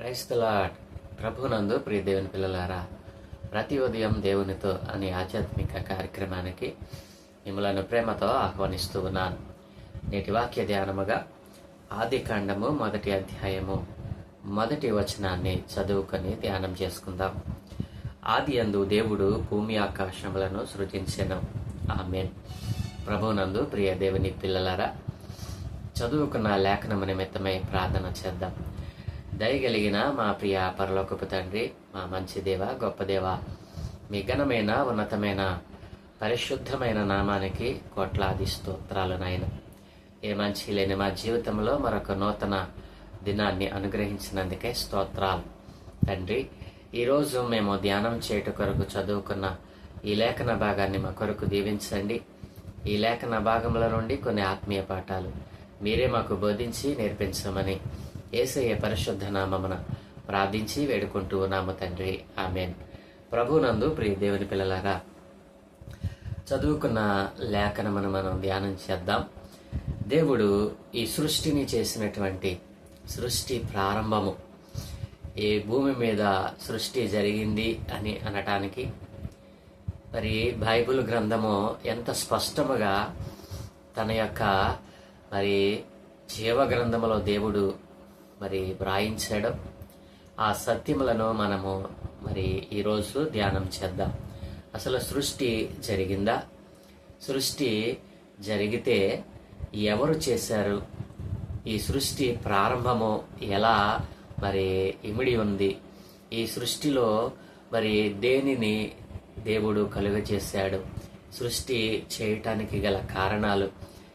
క్రైస్తల ప్రభునందు ప్రియ దేవుని పిల్లలారా ప్రతి ఉదయం దేవునితో అనే ఆధ్యాత్మిక కార్యక్రమానికి మిమ్మలను ప్రేమతో ఆహ్వానిస్తూ ఉన్నాను. నేటి వాక్య ధ్యానముగా ఆది కాండము మొదటి అధ్యాయము మొదటి వచనాన్ని చదువుకొని ధ్యానం చేసుకుందాం. ఆది అందు దేవుడు భూమి ఆకాశములను సృజించెను. ఆమెన్. ప్రభునందు ప్రియ దేవుని పిల్లలారా చదువుకున్న లేఖనము నిమిత్తమై ప్రార్థన చేద్దాం. దయగలిగిన మా ప్రియ పరలోకపు తండ్రి మా మంచి దేవ గొప్ప దేవ మీ ఘనమైన ఉన్నతమైన పరిశుద్ధమైన నామానికి కోట్లాది స్తోత్రాలు నాయన. ఏ మంచి లేని మా జీవితంలో మరొక నూతన దినాన్ని అనుగ్రహించినందుకే స్తోత్రాలు. తండ్రి ఈరోజు మేము ధ్యానం చేయుట కొరకు చదువుకున్న ఈ లేఖన భాగాన్ని మా కొరకు దీవించండి. ఈ లేఖన భాగంలో నుండి కొన్ని ఆత్మీయ పాఠాలు మీరే మాకు బోధించి నేర్పించమని ఏసయ్య పరిశుద్ధ నామమున ప్రార్థించి వేడుకుంటూ ఉన్నాము తండ్రి. ఆమెన్. ప్రభునందు ప్రియ దేవుని పిల్లలారా చదువుకున్న లేఖనమును మనం ధ్యానం చేద్దాం. దేవుడు ఈ సృష్టిని చేసినటువంటి సృష్టి ప్రారంభము. ఈ భూమి మీద సృష్టి జరిగింది అని అనటానికి మరి బైబిల్ గ్రంథము ఎంత స్పష్టముగా తన యొక్క మరి జీవ గ్రంథములో దేవుడు మరి వ్రాయించడం. ఆ సత్యములను మనము మరి ఈరోజు ధ్యానం చేద్దాం. అసలు సృష్టి జరిగిందా? సృష్టి జరిగితే ఎవరు చేశారు? ఈ సృష్టి ప్రారంభము ఎలా మరి ఇమిడి ఉంది? ఈ సృష్టిలో మరి దేనిని దేవుడు కలుగజేశాడు? సృష్టి చేయటానికి గల కారణాలు?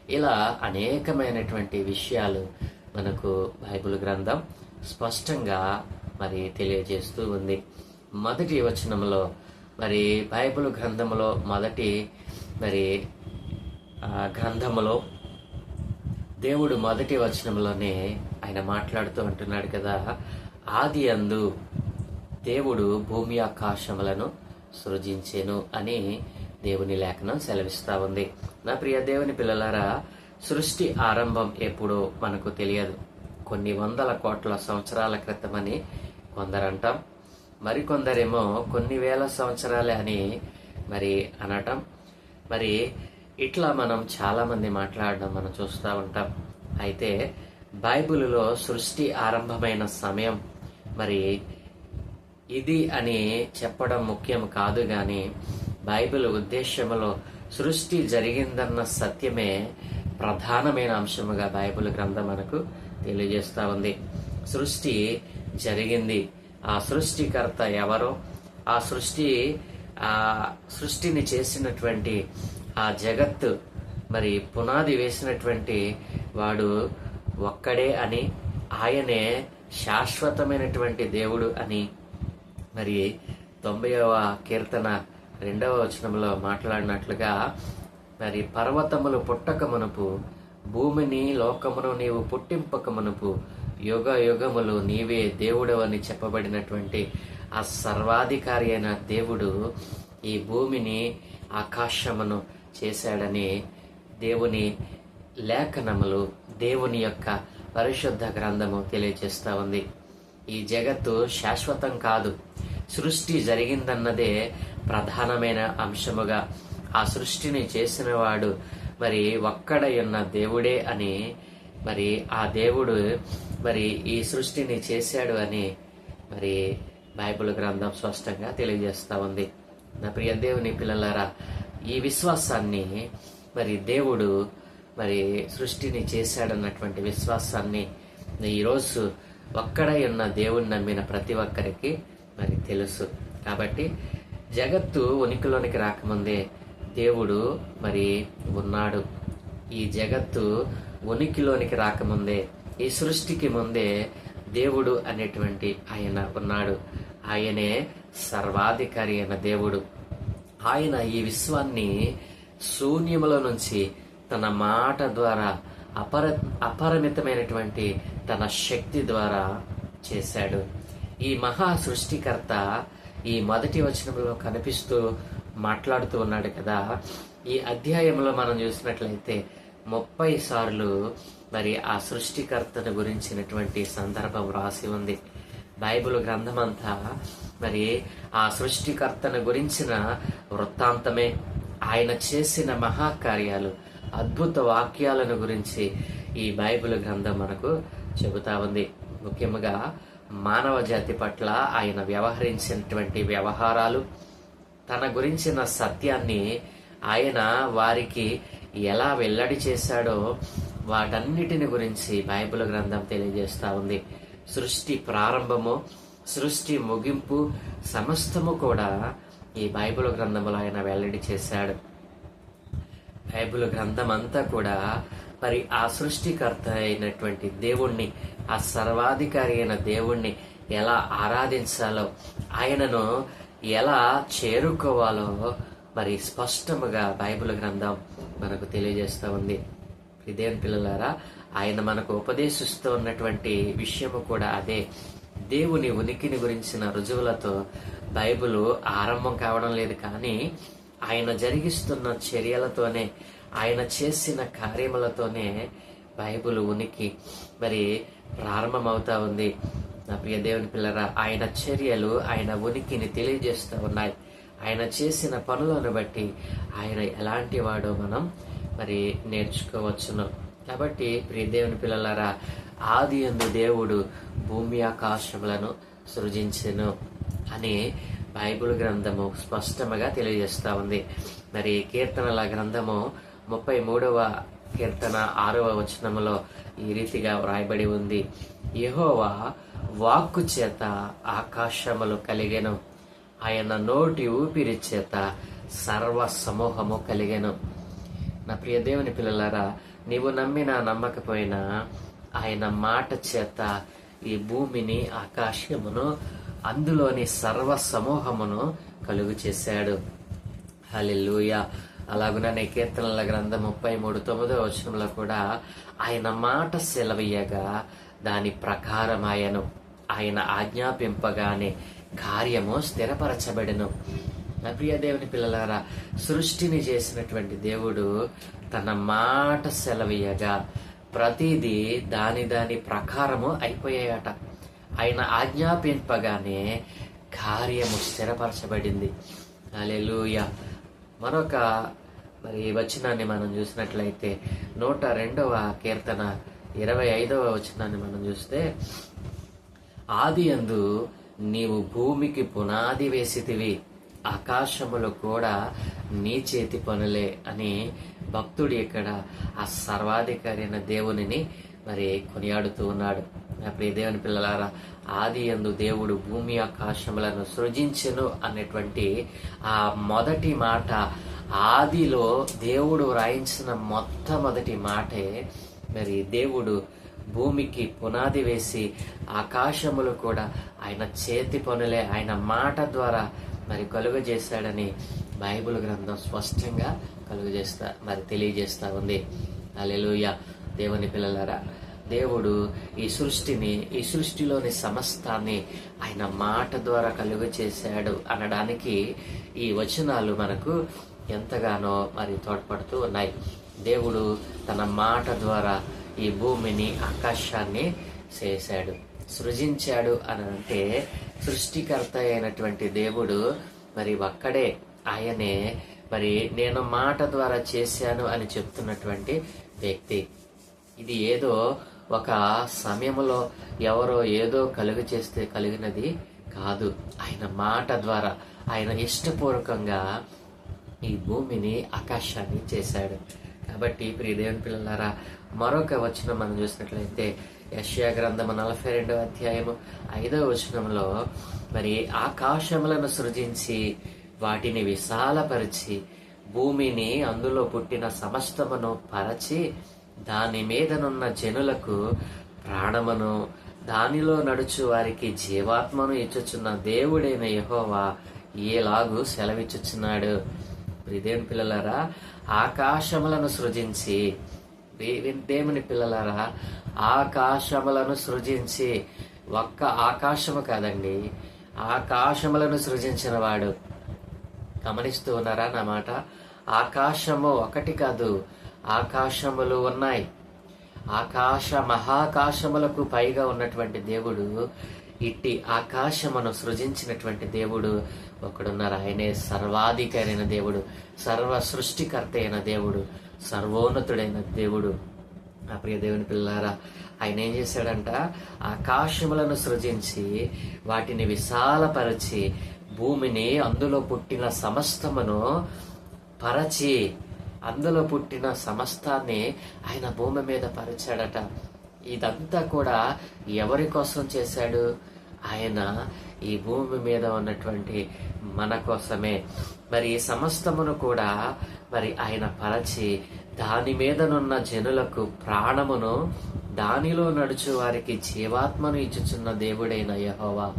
ఇలా అనేకమైనటువంటి విషయాలు మనకు బైబిల్ గ్రంథం స్పష్టంగా మరి తెలియజేస్తూ ఉంది. మొదటి వచనంలో మరి బైబిల్ గ్రంథములో మొదటి మరి గ్రంథములో దేవుడు మొదటి వచనంలోనే ఆయన మాట్లాడుతూ అంటున్నాడు కదా ఆది అందు దేవుడు భూమి ఆకాశములను సృజించెను అని దేవుని లేఖనం సెలవిస్తా ఉంది. నా ప్రియ దేవుని పిల్లలారా సృష్టి ఆరంభం ఎప్పుడో మనకు తెలియదు. కొన్ని వందల కోట్ల సంవత్సరాల క్రితమని కొందరంటాం. మరికొందరేమో కొన్ని వేల సంవత్సరాలే అని మరి అనటం. మరి ఇట్లా మనం చాలామంది మాట్లాడడం మనం చూస్తూ ఉంటాం. అయితే బైబిల్లో సృష్టి ఆరంభమైన సమయం మరి ఇది అని చెప్పడం ముఖ్యం కాదు కానీ బైబిల్ ఉద్దేశంలో సృష్టి జరిగిందన్న సత్యమే ప్రధానమైన అంశముగా బైబిల్ గ్రంథం మనకు తెలియజేస్తూ ఉంది. సృష్టి జరిగింది. ఆ సృష్టికర్త ఎవరో? ఆ సృష్టి ఆ సృష్టిని చేసినటువంటి ఆ జగత్తు మరి పునాది వేసినటువంటి వాడు ఒక్కడే అని ఆయనే శాశ్వతమైనటువంటి దేవుడు అని మరి తొంభైవ కీర్తన రెండవ వచనంలో మాట్లాడినట్లుగా మరి పర్వతములు పుట్టక మనపు భూమిని లోకమును నీవు పుట్టింపక మనపు యుగ యుగములు నీవే దేవుడవని చెప్పబడినటువంటి ఆ సర్వాధికారి అయిన దేవుడు ఈ భూమిని ఆకాశమును చేశాడని దేవుని లేఖనములు దేవుని యొక్క పరిశుద్ధ గ్రంథము తెలియజేస్తా ఉంది. ఈ జగత్తు శాశ్వతం కాదు. సృష్టి జరిగిందన్నదే ప్రధానమైన అంశముగా ఆ సృష్టిని చేసిన వాడు మరి ఒక్కడై ఉన్న దేవుడే అని మరి ఆ దేవుడు మరి ఈ సృష్టిని చేశాడు అని మరి బైబిల్ గ్రంథం స్పష్టంగా తెలియజేస్తా ఉంది. నా ప్రియ దేవుని పిల్లలారా ఈ విశ్వాసాన్ని మరి దేవుడు మరి సృష్టిని చేశాడన్నటువంటి విశ్వాసాన్ని ఈరోజు ఒక్కడై ఉన్న దేవుని నమ్మిన ప్రతి ఒక్కరికి మరి తెలుసు. కాబట్టి జగత్తు ఉనికిలోనికి రాకముందే దేవుడు మరి ఉన్నాడు. ఈ జగత్తు ఉనికిలోనికి రాకముందే ఈ సృష్టికి ముందే దేవుడు అనేటువంటి ఆయన ఉన్నాడు. ఆయనే సర్వాధికారి అయిన దేవుడు. ఆయన ఈ విశ్వాన్ని శూన్యముల నుంచి తన మాట ద్వారా అపర అపరిమితమైనటువంటి తన శక్తి ద్వారా చేశాడు. ఈ మహా సృష్టికర్త ఈ మొదటి వచనంలో కనిపిస్తూ మాట్లాడుతూ ఉన్నాడు కదా. ఈ అధ్యాయంలో మనం చూసినట్లయితే ముప్పై సార్లు మరి ఆ సృష్టికర్తను గురించినటువంటి సందర్భం రాసి ఉంది. బైబిల్ గ్రంథమంతా మరి ఆ సృష్టికర్తను గురించిన వృత్తాంతమే. ఆయన చేసిన మహాకార్యాలు అద్భుత వాక్యాలను గురించి ఈ బైబిల్ గ్రంథం మనకు చెబుతా ఉంది. ముఖ్యంగా మానవ జాతి పట్ల ఆయన వ్యవహరించినటువంటి వ్యవహారాలు తన గురించిన సత్యాన్ని ఆయన వారికి ఎలా వెల్లడి చేశాడో వాటన్నిటిని గురించి బైబిల్ గ్రంథం తెలియజేస్తా ఉంది. సృష్టి ప్రారంభము సృష్టి ముగింపు సమస్తము కూడా ఈ బైబిల్ గ్రంథములో ఆయన వెల్లడి చేశాడు. బైబిల్ గ్రంథం అంతా కూడా మరి ఆ సృష్టికర్త అయినటువంటి దేవుణ్ణి ఆ సర్వాధికారి అయిన దేవుణ్ణి ఎలా ఆరాధించాలో ఆయనను ఎలా చేరుకోవాలో మరి స్పష్టముగా బైబిల్ గ్రంథం మనకు తెలియజేస్తూ ఉంది. ఇదేం పిల్లలారా ఆయన మనకు ఉపదేశిస్తూ ఉన్నటువంటి విషయము కూడా అదే. దేవుని ఉనికిని గురించిన రుజువులతో బైబిల్ ఆరంభం కావడం లేదు కానీ ఆయన జరిగిస్తున్న చర్యలతోనే ఆయన చేసిన కార్యములతోనే బైబిల్ ఉనికి మరి ప్రారంభమవుతా ఉంది. నా ప్రియ దేవుని పిల్లరా ఆయన చర్యలు ఆయన ఉనికిని తెలియజేస్తూ ఉన్నాయి. ఆయన చేసిన పనులను బట్టి ఆయన ఎలాంటి వాడో మనం మరి నేర్చుకోవచ్చును. కాబట్టి ప్రియ దేవుని పిల్లలారా ఆది ఎందు దేవుడు భూమి ఆకాశములను సృజించెను అని బైబిల్ గ్రంథము స్పష్టముగా తెలియజేస్తూ ఉంది. మరి కీర్తనల గ్రంథము ముప్పై మూడవ కీర్తన ఆరవ వచనములో ఈ రీతిగా వ్రాయబడి ఉంది. యహోవా వాక్కు చేత ఆకాశములు కలిగెను. ఆయన నోటి ఊపిరి చేత సర్వ సమూహము కలిగెను. నా ప్రియ దేవుని పిల్లలారా నీవు నమ్మినా నమ్మకపోయినా ఆయన మాట చేత ఈ భూమిని ఆకాశమును అందులోని సర్వ సమూహమును కలుగు చేశాడు. హల్లెలూయా. అలాగుననే కీర్తనల గ్రంథం ముప్పై మూడు తొమ్మిదో వచనంలో కూడా ఆయన మాట సెలవీయగా దాని ప్రకారం ఆయను ఆయన ఆజ్ఞాపింపగానే కార్యము స్థిరపరచబడెను. నా ప్రియ దేవుని పిల్లలారా సృష్టిని చేసినటువంటి దేవుడు తన మాట సెలవీయగా ప్రతిదీ దాని దాని ప్రకారము అయిపోయాయట. ఆయన ఆజ్ఞాపింపగానే కార్యము స్థిరపరచబడింది. అలెలుయ మరొక మరి వచనాన్ని మనం చూసినట్లయితే నూట రెండవ కీర్తన ఇరవై ఐదవ వచనాన్ని మనం చూస్తే ఆది అందు నీవు భూమికి పునాది వేసితివి ఆకాశములు కూడా నీ చేతి పనులే అని భక్తుడు ఇక్కడ ఆ సర్వాధికారి అయిన దేవునిని మరి కొనియాడుతూ ఉన్నాడు. అప్పుడు ప్రియ దేవుని పిల్లలారా ఆది ఎందు దేవుడు భూమి ఆకాశములను సృజించెను అనేటువంటి ఆ మొదటి మాట ఆదిలో దేవుడు వ్రాయించిన మొట్టమొదటి మాటే మరి దేవుడు భూమికి పునాది వేసి ఆకాశములు కూడా ఆయన చేతి పనులే ఆయన మాట ద్వారా మరి కలుగజేశాడని బైబిల్ గ్రంథం స్పష్టంగా కలుగజేస్తా మరి తెలియజేస్తా ఉంది. అలెలుయ దేవుని పిల్లలారా దేవుడు ఈ సృష్టిని ఈ సృష్టిలోని సమస్తాన్ని ఆయన మాట ద్వారా కలుగు చేశాడు అనడానికి ఈ వచనాలు మనకు ఎంతగానో మరి తోడ్పడుతూ ఉన్నాయి. దేవుడు తన మాట ద్వారా ఈ భూమిని ఆకాశాన్ని చేశాడు సృజించాడు అని అంటే సృష్టికర్త అయినటువంటి దేవుడు మరి ఒక్కడే. ఆయనే మరి నేను మాట ద్వారా చేశాను అని చెప్తున్నటువంటి వ్యక్తి. ఇది ఏదో ఒక సమయంలో ఎవరో ఏదో కలుగు చేస్తే కలిగినది కాదు. ఆయన మాట ద్వారా ఆయన ఇష్టపూర్వకంగా ఈ భూమిని ఆకాశాన్ని చేశాడు. కాబట్టి ప్రియదేవుని పిల్లలారా మరొక వచనం మనం చూసినట్లయితే యశ్యా గ్రంథము నలభై రెండవ అధ్యాయము ఐదవ వచనంలో మరి ఆకాశములను సృజించి వాటిని విశాలపరిచి భూమిని అందులో పుట్టిన సమస్తమును పరచి దాని మీదనున్న జనులకు ప్రాణమును దానిలో నడుచు వారికి జీవాత్మను ఇచ్చుచున్న దేవుడైన యహోవా ఏలాగూ సెలవిచ్చుచున్నాడు. దేవుని పిల్లలారా ఆకాశములను సృజించి. దేవుని పిల్లలారా ఆకాశములను సృజించి. ఒక్క ఆకాశము కాదండి ఆకాశములను సృజించిన వాడు. గమనిస్తూ ఉన్నారా నా మాట? ఆకాశము ఒకటి కాదు ఆకాశములు ఉన్నాయి. ఆకాశ మహాకాశములకు పైగా ఉన్నటువంటి దేవుడు ఇట్టి ఆకాశమును సృజించినటువంటి దేవుడు ఒకడున్నారు ఆయనే సర్వాధికారైన దేవుడు సర్వ సృష్టికర్త అయిన దేవుడు సర్వోన్నతుడైన దేవుడు. ఆ ప్రియ దేవుని పిల్లారా ఆయన ఏం చేశాడంట? ఆకాశములను సృజించి వాటిని విశాలపరచి భూమిని అందులో పుట్టిన సమస్తమును పరచి అందులో పుట్టిన సమస్తాన్ని ఆయన భూమి మీద పరిచాడట. ఇదంతా కూడా ఎవరి కోసం చేశాడు? ఆయన ఈ భూమి మీద ఉన్నటువంటి మన కోసమే. మరి ఈ సమస్తమును కూడా మరి ఆయన పరచి దాని మీదనున్న జనులకు ప్రాణమును దానిలో నడుచు వారికి జీవాత్మను ఇచ్చుచున్న దేవుడైన యహోవా.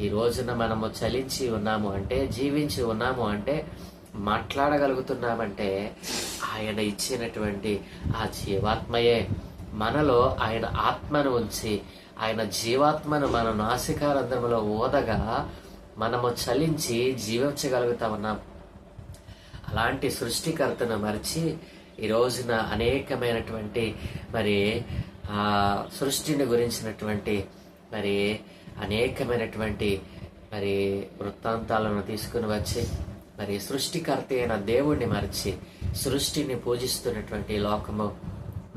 ఈ రోజున మనము చలించి ఉన్నాము అంటే జీవించి ఉన్నాము అంటే మాట్లాడగలుగుతున్నామంటే ఆయన ఇచ్చినటువంటి ఆ జీవాత్మయే. మనలో ఆయన ఆత్మను ఉంచి ఆయన జీవాత్మను మన నాసికారంధ్రములో ఓదగా మనము చలించి జీవించగలుగుతా ఉన్నాం అలాంటి సృష్టికర్తను మరిచి ఈ రోజున అనేకమైనటువంటి మరి ఆ సృష్టిని గురించినటువంటి మరి అనేకమైనటువంటి మరి వృత్తాంతాలను తీసుకుని వచ్చి మరి సృష్టికర్త అయిన దేవుణ్ణి మరిచి సృష్టిని పూజిస్తున్నటువంటి లోకము.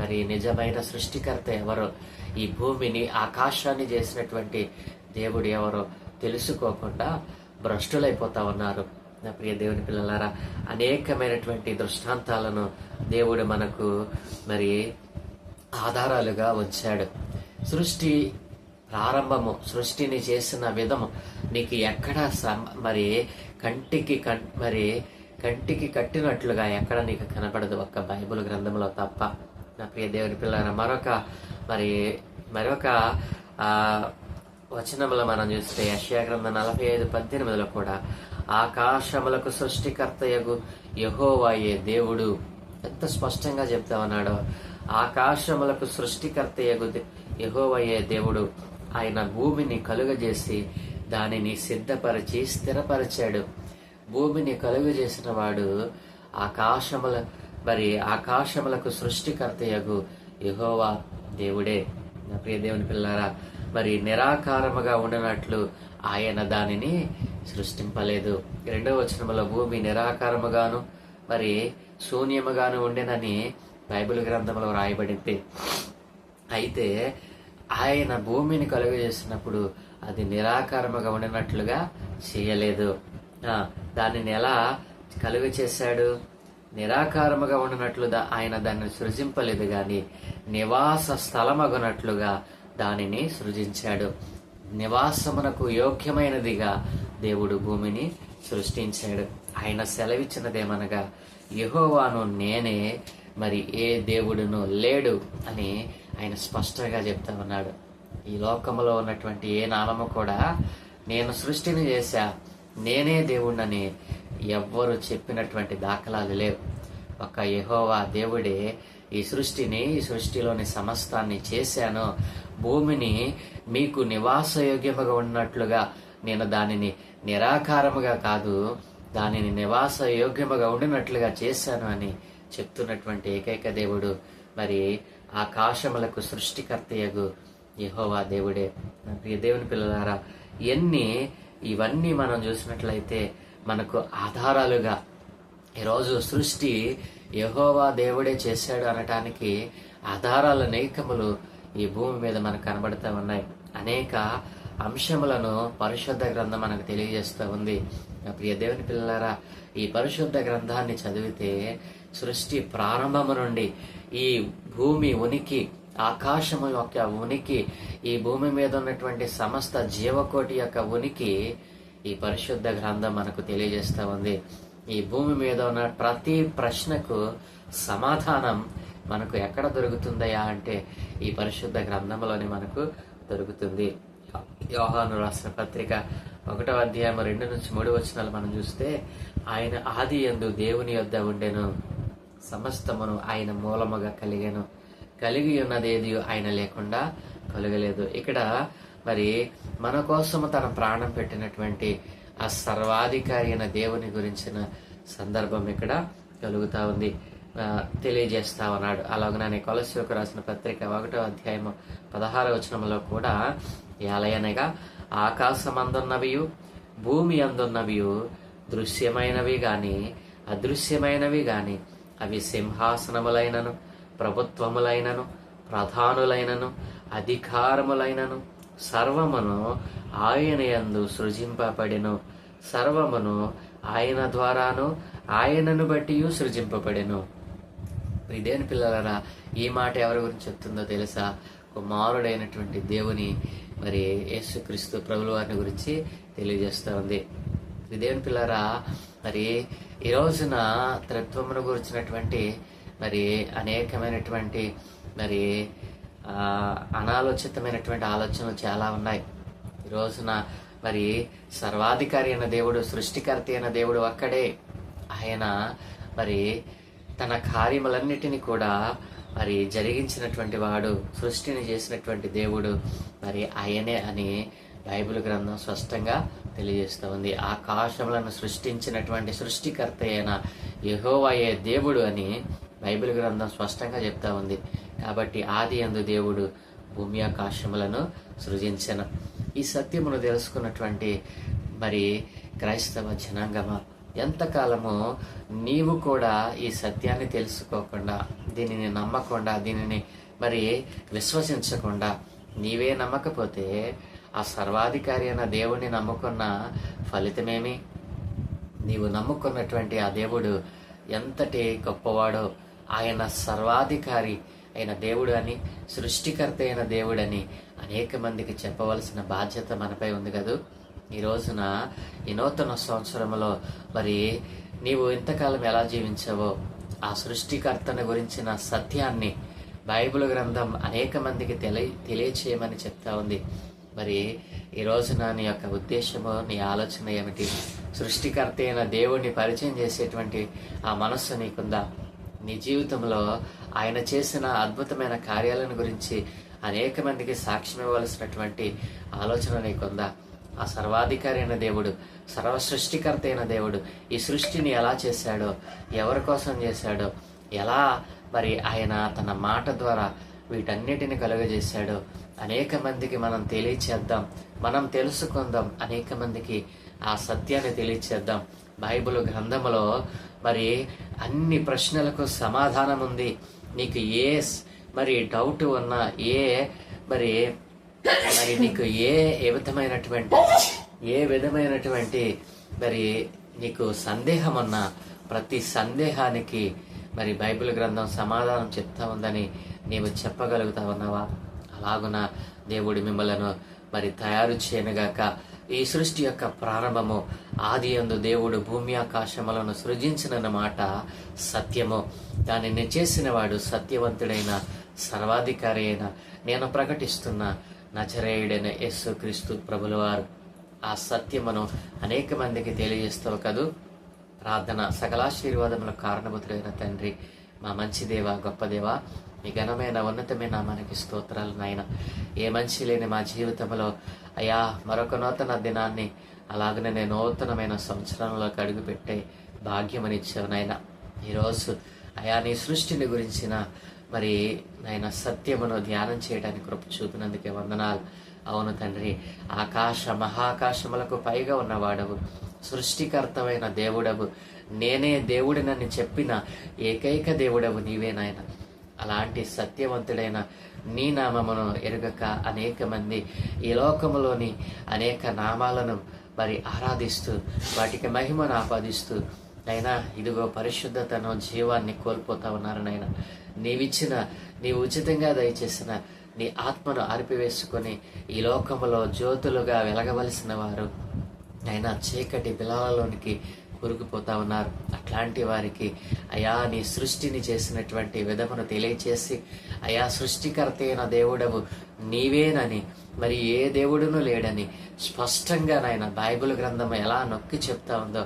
మరి నిజమైన సృష్టికర్త ఎవరో? ఈ భూమిని ఆకాశాన్ని చేసినటువంటి దేవుడు ఎవరో తెలుసుకోకుండా భ్రష్టులైపోతా ఉన్నారు. నా ప్రియ దేవుని పిల్లలారా అనేకమైనటువంటి దృష్టాంతాలను దేవుడు మనకు మరి ఆధారాలుగా ఉంచాడు. సృష్టి ప్రారంభము సృష్టిని చేసిన విధము నీకు ఎక్కడ మరి కంటికి కం మరి కంటికి కట్టినట్లుగా ఎక్కడ నీకు కనపడదు ఒక్క బైబిల్ గ్రంథంలో తప్ప. నా ప్రియ దేవుని పిల్లల మరొక మరి మరొక వచనంలో మనం చూస్తే యెషయా నలభై ఐదు పద్దెనిమిదిలో కూడా ఆకాశములకు సృష్టికర్తయగు యహోవాయే దేవుడు. ఎంత స్పష్టంగా చెప్తా ఉన్నాడో. ఆకాశములకు సృష్టికర్తయగు దే- యెహోవాయే దేవుడు. ఆయన భూమిని కలుగజేసి దానిని సిద్ధపరిచి స్థిరపరిచాడు. భూమిని కలుగజేసిన వాడు ఆకాశముల మరి ఆకాశములకు సృష్టికర్తయగు యహోవా దేవుడే. నా ప్రియ దేవుని పిల్లారా మరి నిరాకారముగా ఉండనట్లు ఆయన దానిని సృష్టింపలేదు. రెండవ వచనంలో భూమి నిరాకారముగాను మరి శూన్యముగాను ఉండేనని బైబిల్ గ్రంథంలో రాయబడింది అయితే ఆయన భూమిని కలుగు చేసినప్పుడు అది నిరాకారముగా ఉండినట్లుగా చేయలేదు. దానిని ఎలా కలుగు చేశాడు నిరాకారముగా ఉండినట్లుగా ఆయన దాన్ని సృజింపలేదు గాని నివాస స్థలమగునట్లుగా దానిని సృజించాడు. నివాసమునకు యోగ్యమైనదిగా దేవుడు భూమిని సృష్టించాడు. ఆయన సెలవిచ్చినదేమనగా యహోవాను నేనే మరి ఏ దేవుడును లేడు అని ఆయన స్పష్టంగా చెప్తా ఉన్నాడు. ఈ లోకములో ఉన్నటువంటి ఏ నామము కూడా నేను సృష్టిని చేశా నేనే దేవుణ్ణని ఎవ్వరు చెప్పినటువంటి దాఖలాలు లేవు. ఒక యహోవా దేవుడే ఈ సృష్టిని ఈ సృష్టిలోని సమస్తాన్ని చేశాను. భూమిని మీకు నివాసయోగ్యముగా ఉన్నట్లుగా నేను దానిని నిరాకారముగా కాదు దానిని నివాస యోగ్యముగా ఉండినట్లుగా చేశాను అని చెప్తున్నటువంటి ఏకైక దేవుడు మరి ఆకాశములకు సృష్టికర్తయగు యహోవా దేవుడే. దేవుని పిల్లలారా ఎన్ని ఇవన్నీ మనం చూసినట్లయితే మనకు ఆధారాలుగా ఈరోజు సృష్టి యహోవా దేవుడే చేశాడు అనటానికి ఆధారాలు అనేకములు ఈ భూమి మీద మనకు కనబడుతూ ఉన్నాయి. అనేక అంశములను పరిశుద్ధ గ్రంథం మనకు తెలియజేస్తూ ఉంది. ప్రియ దేవుని పిల్లలారా ఈ పరిశుద్ధ గ్రంథాన్ని చదివితే సృష్టి ప్రారంభము నుండి ఈ భూమి ఉనికి ఆకాశము యొక్క ఉనికి ఈ భూమి మీద ఉన్నటువంటి సమస్త జీవకోటి యొక్క ఉనికి ఈ పరిశుద్ధ గ్రంథం మనకు తెలియజేస్తూ ఉంది. ఈ భూమి మీద ఉన్న ప్రతి ప్రశ్నకు సమాధానం మనకు ఎక్కడ దొరుకుతుందయా అంటే ఈ పరిశుద్ధ గ్రంథంలోనే మనకు దొరుకుతుంది. యోహాను రాసిన పత్రిక ఒకటో అధ్యాయం రెండు నుంచి మూడు వచనాలు మనం చూస్తే ఆయన ఆది యందు దేవుని యొద్ద ఉండెను సమస్తమును ఆయన మూలముగా కలిగాను. కలిగి ఉన్నదేది ఆయన లేకుండా కలగలేదు. ఇక్కడ మరి మన కోసము తన ప్రాణం పెట్టినటువంటి ఆ సర్వాధికారి అయిన దేవుని గురించిన సందర్భం ఇక్కడ కలుగుతా ఉంది. తెలియజేస్తా ఉన్నాడు. అలాగనే కొలసీకు రాసిన పత్రిక ఒకటో అధ్యాయము పదహారవ వచనంలో కూడా ఎలయనగా ఆకాశమందున్నవియు భూమి అందున్నవియు దృశ్యమైనవి గాని అదృశ్యమైనవి గాని అవి సింహాసనములైనను. ప్రభుత్వములైనను ప్రధానులైనను అధికారములైనను సర్వమును ఆయన యందు సృజింపబడెను. సర్వమును ఆయన ద్వారాను ఆయనను బట్టి సృజింపబడెను. ఇదేని పిల్లలరా ఈ మాట ఎవరి గురించి చెప్తుందో తెలుసా? కుమారుడైనటువంటి దేవుని మరి యేసుక్రీస్తు ప్రభుల వారిని గురించి తెలియజేస్తూ ఉంది. ఇదేని పిల్లరా మరి ఈ రోజున త్రిత్వమును గురించినటువంటి మరి అనేకమైనటువంటి మరి అనాలోచితమైనటువంటి ఆలోచనలు చాలా ఉన్నాయి. ఈరోజున రోజున మరి సర్వాధికారి అయిన దేవుడు సృష్టికర్త అయిన దేవుడు ఒక్కడే. ఆయన మరి తన కార్యములన్నిటినీ కూడా మరి జరిగించినటువంటి వాడు సృష్టిని చేసినటువంటి దేవుడు మరి ఆయనే అని బైబిల్ గ్రంథం స్పష్టంగా తెలియజేస్తూ ఉంది. ఆకాశములను సృష్టించినటువంటి సృష్టికర్త అయిన యెహోవాయే దేవుడు అని బైబిల్ గ్రంథం స్పష్టంగా చెప్తా ఉంది. కాబట్టి ఆది అందు దేవుడు భూమి ఆకాశములను సృజించను. ఈ సత్యమును తెలుసుకున్నటువంటి మరి క్రైస్తవ జనాంగమ ఎంతకాలము నీవు కూడా ఈ సత్యాన్ని తెలుసుకోకుండా దీనిని నమ్మకుండా దీనిని మరి విశ్వసించకుండా నీవే నమ్మకపోతే ఆ సర్వాధికారి అయిన దేవుణ్ణి నమ్ముకున్న ఫలితమేమి? నీవు నమ్ముకున్నటువంటి ఆ దేవుడు ఎంతటి గొప్పవాడో ఆయన సర్వాధికారి అయిన దేవుడు అని సృష్టికర్త అయిన దేవుడని అనేక మందికి చెప్పవలసిన బాధ్యత మనపై ఉంది కదూ? ఈ రోజున ఈ నూతన సంవత్సరంలో మరి నీవు ఇంతకాలం ఎలా జీవించావో ఆ సృష్టికర్తను గురించిన సత్యాన్ని బైబిల్ గ్రంథం అనేక మందికి తెలియ తెలియచేయమని చెప్తా ఉంది. మరి ఈ రోజున నీ యొక్క ఉద్దేశము నీ ఆలోచన ఏమిటి? సృష్టికర్త అయిన దేవుణ్ణి పరిచయం చేసేటువంటి ఆ మనస్సు నీకుందా? నీ జీవితంలో ఆయన చేసిన అద్భుతమైన కార్యాలను గురించి అనేక మందికి సాక్ష్యం ఇవ్వాల్సినటువంటి ఆలోచన నీకుందా ఆ సర్వాధికారి అయిన దేవుడు సర్వ సృష్టికర్త అయిన దేవుడు ఈ సృష్టిని ఎలా చేశాడో ఎవరి కోసం చేశాడో ఎలా మరి ఆయన తన మాట ద్వారా వీటన్నిటిని కలుగజేశాడో అనేక మందికి మనం తెలియచేద్దాం. మనం తెలుసుకుందాం అనేక మందికి ఆ సత్యాన్ని తెలియచేద్దాం. బైబిల్ గ్రంథములో మరి అన్ని ప్రశ్నలకు సమాధానం ఉంది. నీకు ఏ మరి డౌట్ ఉన్నా ఏ మరి మరి నీకు ఏ ఏ విధమైనటువంటి ఏ విధమైనటువంటి మరి నీకు సందేహం ఉన్నా ప్రతి సందేహానికి మరి బైబిల్ గ్రంథం సమాధానం చెప్తా ఉందని నీవు చెప్పగలుగుతా ఉన్నావా? అలాగున దేవుడు మిమ్మలను మరి తయారు చేయనుగాక ఈ సృష్టి యొక్క ప్రారంభము ఆది అందు దేవుడు భూమి ఆకాశములను సృజించిన మాట సత్యము. దానిని చేసిన వాడు సత్యవంతుడైన సర్వాధికారి అయిన నేను ప్రకటిస్తున్న నచరేయుడైన యేసు క్రీస్తు ప్రభులవారు ఆ సత్యమును అనేక మందికి తెలియజేస్తావు కదూ. ప్రార్థన సకలాశీర్వాదముల కారణభూతుడైన తండ్రి మా మంచి దేవ గొప్ప దేవ మీ ఘనమైన ఉన్నతమైన మనకి స్తోత్రాలు నాయన. ఏ మంచి లేని మా జీవితంలో అయా మరొక నూతన దినాన్ని అలాగనే నేను నూతనమైన సంవత్సరంలోకి అడుగుపెట్టే భాగ్యమనిచ్చావు నాయన. ఈరోజు అయా నీ సృష్టిని గురించిన మరి నాయన సత్యమును ధ్యానం చేయడానికి కృప చూపినందుకే వందనాలు. అవును తండ్రి ఆకాశ మహాకాశములకు పైగా ఉన్నవాడవు. సృష్టికర్తమైన దేవుడవు. నేనే దేవుడినని చెప్పిన ఏకైక దేవుడవు నీవే నాయన. అలాంటి సత్యవంతుడైన నీ నామమును ఎరుగక అనేక మంది ఈ లోకములోని అనేక నామాలను మరి ఆరాధిస్తూ వాటికి మహిమను ఆపాదిస్తూ అయినా ఇదిగో పరిశుద్ధతను జీవాన్ని కోల్పోతా ఉన్నారు నాయన. నీవిచ్చిన నీ ఉచితంగా దయచేసిన నీ ఆత్మను ఆర్పివేసుకొని ఈ లోకములో జ్యోతులుగా వెలగవలసిన వారు అయినా చీకటి బిలాలలోనికి కొరికిపోతా ఉన్నారు. అట్లాంటి వారికి అయా నీ సృష్టిని చేసినటువంటి విధమును తెలియచేసి అయా సృష్టికర్త అయిన దేవుడవు నీవేనని మరి ఏ దేవుడును లేడని స్పష్టంగా నాయన బైబిల్ గ్రంథం ఎలా నొక్కి చెప్తా ఉందో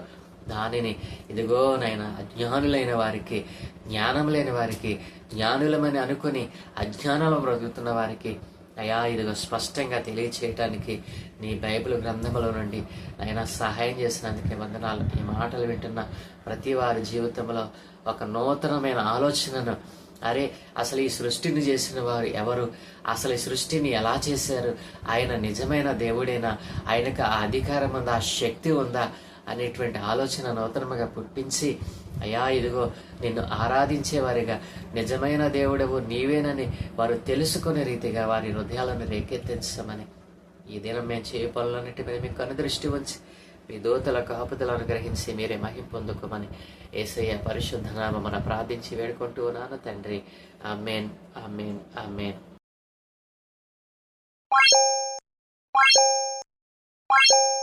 దానిని ఇదిగో నాయన అజ్ఞానులైన వారికి జ్ఞానం లేని వారికి జ్ఞానులమని అనుకుని అజ్ఞానంలో బ్రతుకుతున్న వారికి అయా ఇదిగో స్పష్టంగా తెలియచేయటానికి నీ బైబిల్ గ్రంథంలో నుండి ఆయన సహాయం చేసినందుకే వందనాలు. ఈ మాటలు వింటున్న ప్రతి వారి జీవితంలో ఒక నూతనమైన ఆలోచనను అరే అసలు ఈ సృష్టిని చేసిన వారు ఎవరు? అసలు ఈ సృష్టిని ఎలా చేశారు? ఆయన నిజమైన దేవుడేనా? ఆయనకు ఆ అధికారం ఉందా? ఆ శక్తి ఉందా? అనేటువంటి ఆలోచన నూతనముగా పుట్టించి అయ్యా ఇదిగో నిన్ను ఆరాధించేవారిగా నిజమైన దేవుడవు నీవేనని వారు తెలుసుకునే రీతిగా వారి హృదయాలను రేకెత్తించమని ఈ దినం మేము చేయ పనులన్నిటి మీద మీకు అనుదృష్టి ఉంచి మీ దూతల కాపుదలు అనుగ్రహించి మీరే మహిం పొందుకోమని ఏసయ్య పరిశుద్ధ మన ప్రార్థించి వేడుకుంటూ ఉన్నాను తండ్రి amen amen amen Thank you.